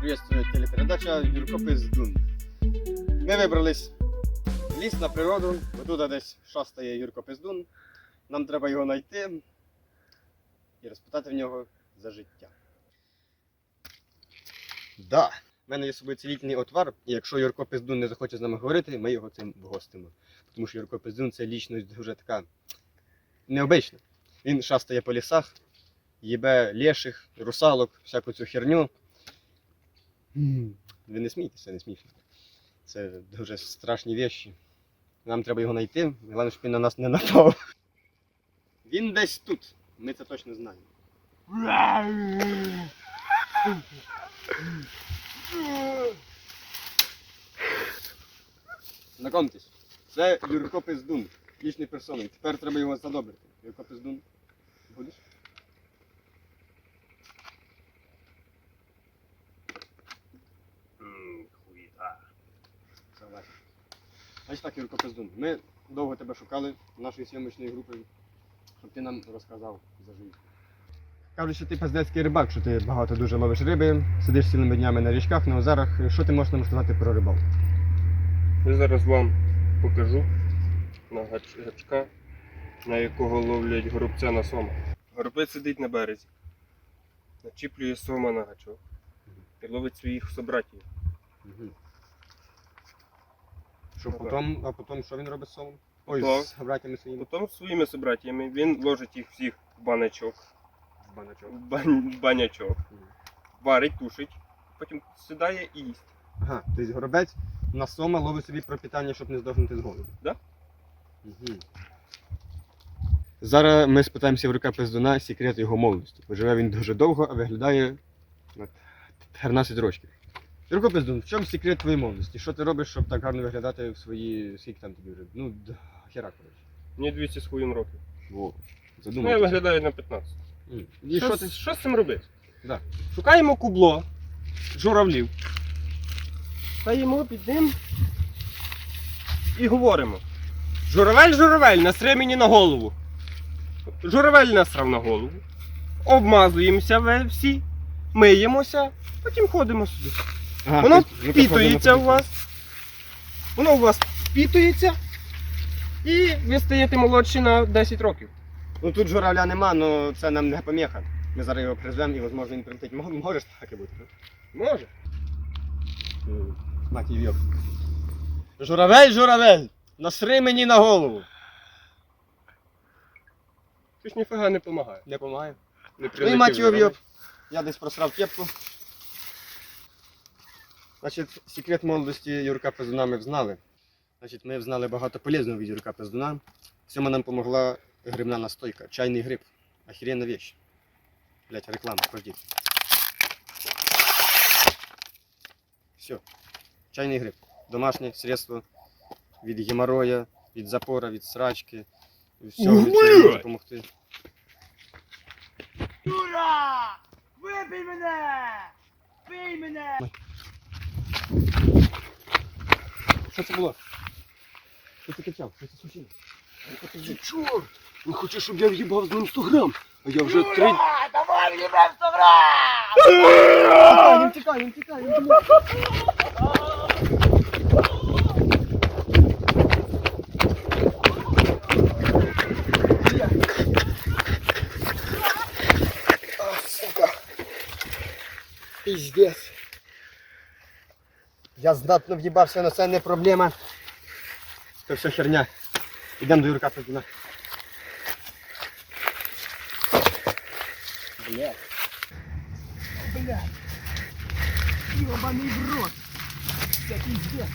приветствует телепередача Юркопис Дун. Ми вибрались в ліс на природу, отут десь шастає Юрко Пиздун. Нам треба його знайти і розпитати в нього за життя. Да. У мене є собою цілітний отвар, і якщо Юрко Пиздун не захоче з нами говорити, ми його цим вгостимо. Тому що Юрко Пиздун це лічність дуже така необична. Він шастає по лісах, їбе леших, русалок, всяку цю херню. Ви не смійтеся, не смішно. Це дуже страшні вещі. Нам треба його знайти, головне, щоб він на нас не напав. Він десь тут. Ми це точно знаємо. Знакомтесь, це Юрко Пиздун, лічний персоною. Тепер треба його задобрити. Юрко Пиздун. Будеш? Значить так, Юрко Пиздун, ми довго тебе шукали нашою зйомочною групою, щоб ти нам розказав за життя. Кажуть, що ти пиздецький рибак, що ти багато дуже ловиш риби, сидиш цілими днями на річках, на озерах. Що ти можеш нам сказати про рибалку? Я зараз вам покажу на гач- гачка, на якого ловлять горобця на сома. Горобець сидить на березі, начіплює сома на гачок і ловить своїх собратів. Що Ага. потім, а потім що він робить з солом? Ой, Потім- з братями своїми Потім своїми собратями він ложить їх всіх в баночок. в бань- в банячок, Мгм. варить, тушить, потім сідає і їсть. Ага, тобто горобець на сома ловить собі пропитання, щоб не здохнути з голоду. Да. Угу. Зараз ми спитаємося в рука Пиздуна секрет його молодості. Бо живе він дуже довго, а виглядає на 13 років. Юрко Пиздун, в чому секрет твоєї молодості? Що ти робиш, щоб так гарно виглядати в свої. Скільки там тобі вже? Ну, д- хера, коротше. Мені 200 з хуєм років. Во. Ну, я виглядаю на 15. М. І що, що з- ти? що з цим робити? Да. Шукаємо кубло журавлів. Стаємо під ним і говоримо. Журавель, журавель, насри мені на голову. Журавель насрав на голову. Обмазуємося ви всі, миємося, потім ходимо собі. Ага, Воно ти- ну, впітується у вас. Воно у вас впітується. І ви стаєте молодші на 10 років. Ну тут журавля нема, але це нам не поміха. Ми зараз його призвемо і, можливо, він прилетить. Мо- Можеш таке бути? Може. Мать її. Журавель, журавель! Насри мені на голову! Щось ніфіга не допомагає. Не помагає. Не Ну і прилетів мать його журавель. Я десь просрав кепку. Значить, секрет молодості Юрка Пиздуна ми взнали. Значить, ми взнали багато полезного від Юрка Пиздуна. В цьому нам допомогла грибна настойка, чайний гриб. Охеренна вещь. Блять, реклама, подожди. Все. Чайний гриб. Домашнє средство від геморроя, від запора, від срачки. Все, від цього допомогти. Юра! Вибий мене! Бий мене! Що це було? Що ти кричав? Що це случилось? Ти чорт! Він хоче, щоб я в'їбав з ним 100 грам, а я вже три. Юра! Давай мені брав 100 грам! Він тікає, він тікає, він тікає. Піздець. Я знатно в'їбався, але це не проблема. Це все херня. Йдемо до Юрка Петуна. Блядь. Блядь! Ёбаний в рот! Це пиздец!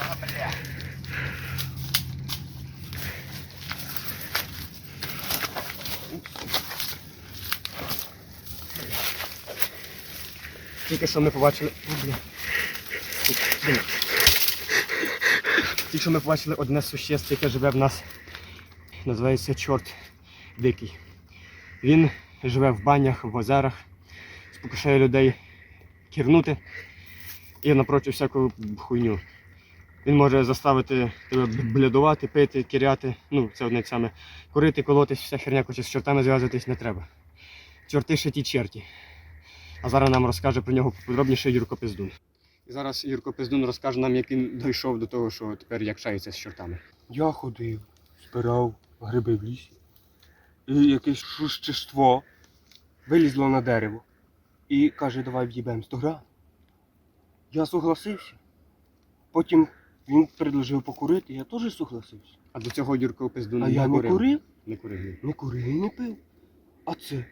А, бля! Тільки що ми побачили. О. Тільки що ми побачили одне существо, яке живе в нас. Називається чорт дикий. Він живе в банях, в озерах, спокушає людей кірнути і напрочуд всяку хуйню. Він може заставити тебе блядувати, пити, кіряти. Ну, це одне саме. Курити, колотись, вся херня, хоче з чортами зв'язуватись не треба. Чорти ще ті черті. А зараз нам розкаже про нього подробніше Юрко Пиздун. І зараз Юрко Пиздун розкаже нам, як він дійшов до того, що тепер якшається з чортами. Я ходив, збирав гриби в лісі. І якесь существо вилізло на дерево і каже, давай в'їбем 100 грам. Я согласився. Потім він предложив покурити, я теж согласився. А до цього Юрко Пиздун А я не курив, Не курив. не курив і не пив. А це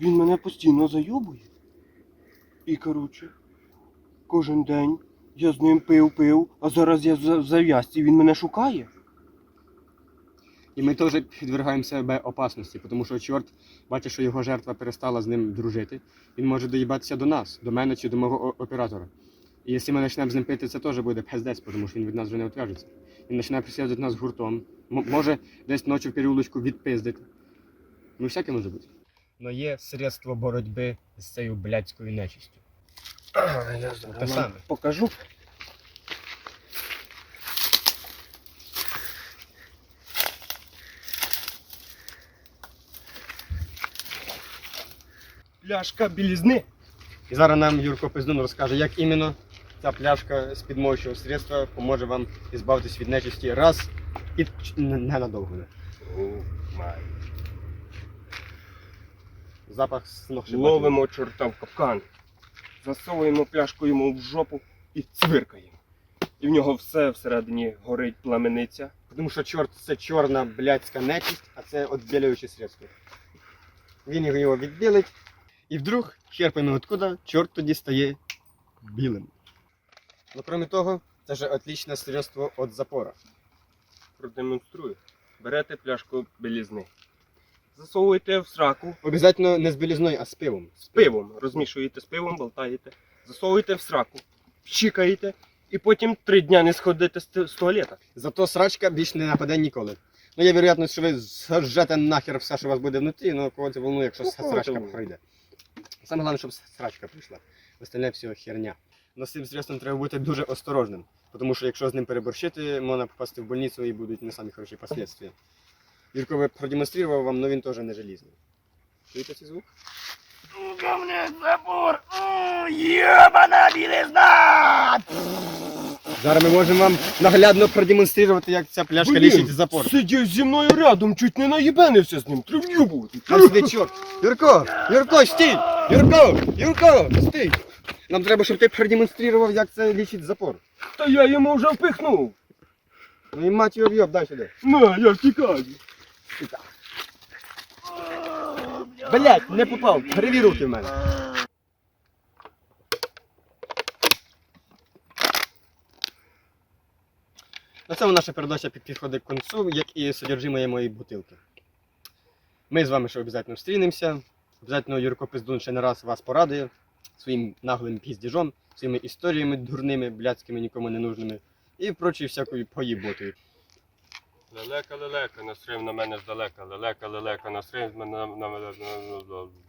він мене постійно зайобує. І коротше, кожен день я з ним пив, пив, а зараз я в за- зав'язці, він мене шукає. І ми теж підвергаємо себе опасності, тому що чорт бачить, що його жертва перестала з ним дружити. Він може доїбатися до нас, до мене чи до мого оператора. І якщо ми почнемо з ним пити, це теж буде пиздець, тому що він від нас вже не відв'яжеться. Він починає присідати нас гуртом. М- може десь ночі в переулочку відпиздити. Ну, всяке може бути. Но є средство боротьби з цією блядською нечистю. Я Те зараз саме. покажу. Пляшка білізни. І зараз нам Юрко Пиздун розкаже, як іменно ця пляшка з підмовчого средства поможе вам ізбавитись від нечисті раз і ч- не- ненадовго. Запах сногсшибательний. Ловимо чорта в капкан. Засовуємо пляшку йому в жопу і цвиркаємо. І в нього все всередині горить пламениця. Тому що чорт це чорна блядська нечисть, а це відбілююче средство. Він його- відбілить, і вдруг, хер пойме откуда, чорт тоді стає білим. Ну, крім того, це ж отличне средство від запора. Продемонструю. Берете пляшку білізни. Засовуєте в сраку Обязательно не з білізною, а з пивом. з пивом. Розмішуєте з пивом, болтаєте. Засовуєте в сраку, пщикаєте, і потім три дня не сходите з, туалета. Зато срачка більш не нападе ніколи. Ну, є вероятність, що ви зажжете нахер все, що у вас буде внутрі, але кого це волнує, якщо Ну, кого це срачка волнує? пройде. Саме головне, щоб срачка прийшла. Остальне все херня. Но з цим средством треба бути дуже осторожним, тому що якщо з ним переборщити, можна попасти в больницю і будуть не самі хороші последствия. Юрко би продемонстрував вам, але він теж не желізний. Чуєте цей звук? Сука, мне забор! О, білизна! Зараз ми можемо вам наглядно продемонструвати, як ця пляшка лічить запор. Сидів зі мною рядом, чуть не наїбенився з ним, тривню бути. Там сидить чорт. Юрко! Юрко, стій! Юрко! Юрко! Стій! Нам треба, щоб ти продемонстрував, як це лічить запор. Та я йому вже впихнув. Ну і мать його в'єб, дай сюди. На, я втікаю. Блять, не попав. Перевір руки в мене. На цьому наша передача підходить к концу, як і содержимое моєї бутилки. Ми з вами ще обов'язково зустрінемося. Обов'язково Юрко Пиздун ще не раз вас порадує своїм наглим піздіжом, своїми історіями дурними, блядськими, нікому не нужними і прочою всякою поїботою. Лелека, лелека, настрив на мене здалека. Лелека, лелека, настрив на мене.